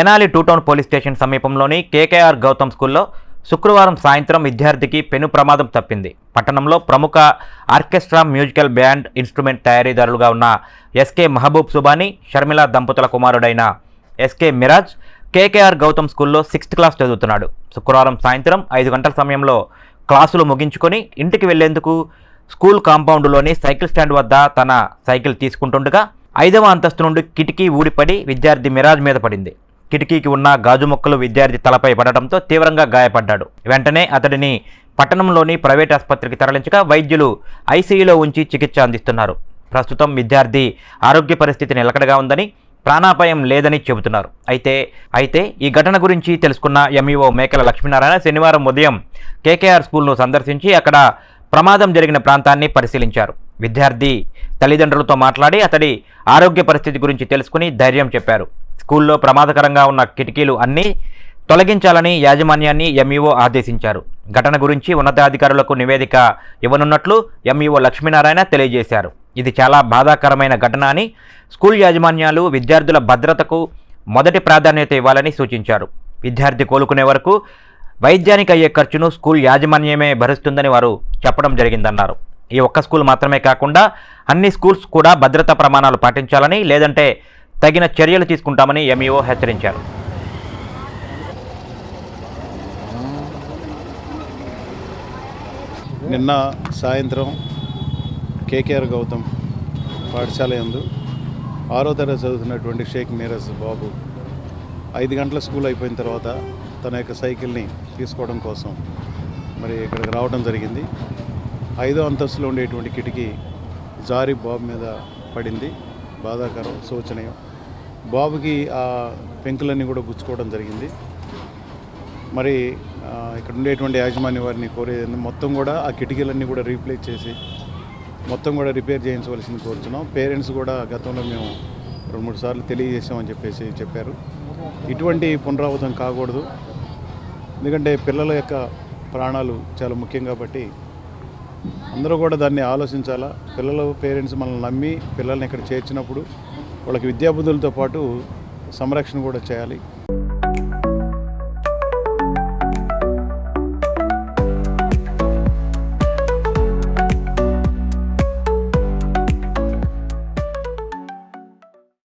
Tenali two town police station సమీపంలోని KKR Gautam స్కూల్లో శుక్రవారం సాయంత్రం విద్యార్థికి పెను ప్రమాదం తప్పింది. పట్టణంలో ప్రముఖ ఆర్కెస్ట్రా మ్యూజికల్ బ్యాండ్ ఇన్స్ట్రుమెంట్ తయారీదారులుగా ఉన్న ఎస్కే మహబూబ్ సుబానీ షర్మిల దంపతుల కుమారుడైన ఎస్కే మిరాజ్ కేకేఆర్ గౌతమ్ స్కూల్లో సిక్స్త్ క్లాస్ చదువుతున్నాడు. శుక్రవారం సాయంత్రం ఐదు గంటల సమయంలో క్లాసులు ముగించుకొని ఇంటికి వెళ్ళేందుకు స్కూల్ కాంపౌండ్లోని సైకిల్ స్టాండ్ వద్ద తన సైకిల్ తీసుకుంటుండగా ఐదవ అంతస్తు నుండి కిటికీ ఊడిపడి విద్యార్థి మిరాజ్ మీద పడింది. కిటికీకి ఉన్న గాజు మొక్కలు విద్యార్థి తలపై పడటంతో తీవ్రంగా గాయపడ్డాడు. వెంటనే అతడిని పట్టణంలోని ప్రైవేట్ ఆసుపత్రికి తరలించగా వైద్యులు ఐసీయూలో ఉంచి చికిత్స అందిస్తున్నారు. ప్రస్తుతం విద్యార్థి ఆరోగ్య పరిస్థితి నిలకడగా ఉందని ప్రాణాపాయం లేదని చెబుతున్నారు. అయితే అయితే ఈ ఘటన గురించి తెలుసుకున్న ఎంఈఓ మేకల లక్ష్మీనారాయణ శనివారం ఉదయం కేకేఆర్ స్కూల్ను సందర్శించి అక్కడ ప్రమాదం జరిగిన ప్రాంతాన్ని పరిశీలించారు. విద్యార్థి తల్లిదండ్రులతో మాట్లాడి అతడి ఆరోగ్య పరిస్థితి గురించి తెలుసుకుని ధైర్యం చెప్పారు. స్కూల్లో ప్రమాదకరంగా ఉన్న కిటికీలు అన్నీ తొలగించాలని యాజమాన్యాన్ని ఎంఈఓ ఆదేశించారు. ఘటన గురించి ఉన్నతాధికారులకు నివేదిక ఇవ్వనున్నట్లు ఎంఈఓ లక్ష్మీనారాయణ తెలియజేశారు. ఇది చాలా బాధాకరమైన ఘటన అని స్కూల్ యాజమాన్యాలు విద్యార్థుల భద్రతకు మొదటి ప్రాధాన్యత ఇవ్వాలని సూచించారు. విద్యార్థి కోలుకునే వరకు వైద్యానికి అయ్యే ఖర్చును స్కూల్ యాజమాన్యమే భరిస్తుందని వారు చెప్పడం జరిగిందన్నారు. ఈ ఒక్క స్కూల్ మాత్రమే కాకుండా అన్ని స్కూల్స్ కూడా భద్రతా ప్రమాణాలు పాటించాలని లేదంటే తగిన చర్యలు తీసుకుంటామని ఎంఈఓ హెచ్చరించారు. నిన్న సాయంత్రం కేకేఆర్ గౌతమ్ పాఠశాల యందు ఆరో తరగతి చదువుతున్నటువంటి షేక్ మీరజ్ బాబు ఐదు గంటల స్కూల్ అయిపోయిన తర్వాత తన యొక్క సైకిల్ని తీసుకోవడం కోసం మరి ఇక్కడికి రావడం జరిగింది. ఐదో అంతస్తులో ఉండేటువంటి కిటికీ జారి బాబు మీద పడింది. బాధాకరం శోచనీయం బాబుకి ఆ పెంకులన్నీ కూడా గుచ్చుకోవడం జరిగింది. మరి ఇక్కడ ఉండేటువంటి యాజమాన్య వారిని కోరేది మొత్తం కూడా ఆ కిటికీలన్నీ కూడా రీప్లేస్ చేసి మొత్తం కూడా రిపేర్ చేయించవలసింది కోరుతున్నాం పేరెంట్స్ కూడా గతంలో మేము రెండు మూడు సార్లు తెలియజేసామని చెప్పేసి చెప్పారు. ఇటువంటి పునరావృతం కాకూడదు. ఎందుకంటే పిల్లల యొక్క ప్రాణాలు చాలా ముఖ్యం కాబట్టి అందరూ కూడా దాన్ని ఆలోచించాలా? పిల్లలు పేరెంట్స్ మనల్ని నమ్మి పిల్లల్ని ఇక్కడ చేర్చినప్పుడు వాళ్ళకి విద్యాబుద్ధులతో పాటు సంరక్షణ కూడా చేయాలి.